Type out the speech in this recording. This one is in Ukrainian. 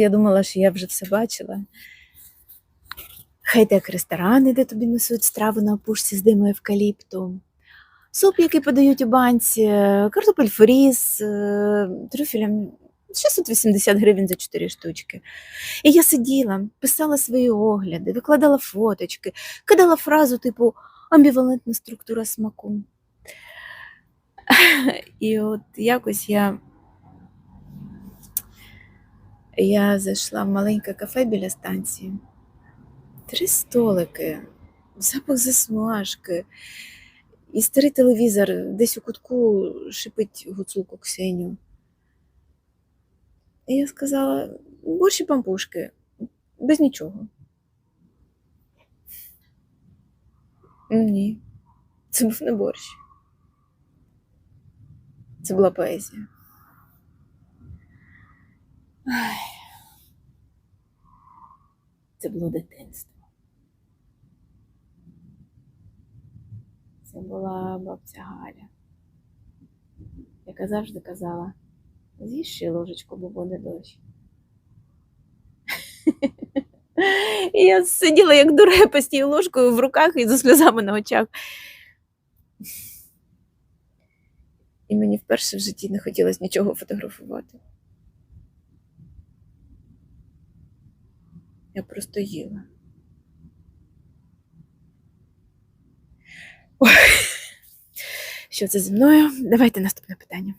Я думала, що я вже все бачила. Хай-тек ресторани, де тобі несуть страву на опушці з диму евкаліпту, суп, який подають у банці, картопель фрі з е, 680 гривень за 4 штучки. І я сиділа, писала свої огляди, викладала фоточки, кидала фразу типу амбівалентна структура смаку. І от якось я, я зайшла в маленьке кафе біля станції. Три столики, запах засмажки, і старий телевізор десь у кутку шипить гуцулку Ксеню. І я сказала: борщ і пампушки, без нічого. Ні, це був не борщ. Це була поезія. Це було дитинство. Це була бабця Галя, яка завжди казала, ще ложечку, бо буде дощ. І я сиділа як дурепа з тією ложкою в руках і зі сльозами на очах. І мені вперше в житті не хотілося нічого фотографувати. Я просто їла. Ой. Що це зі мною? Давайте наступне питання.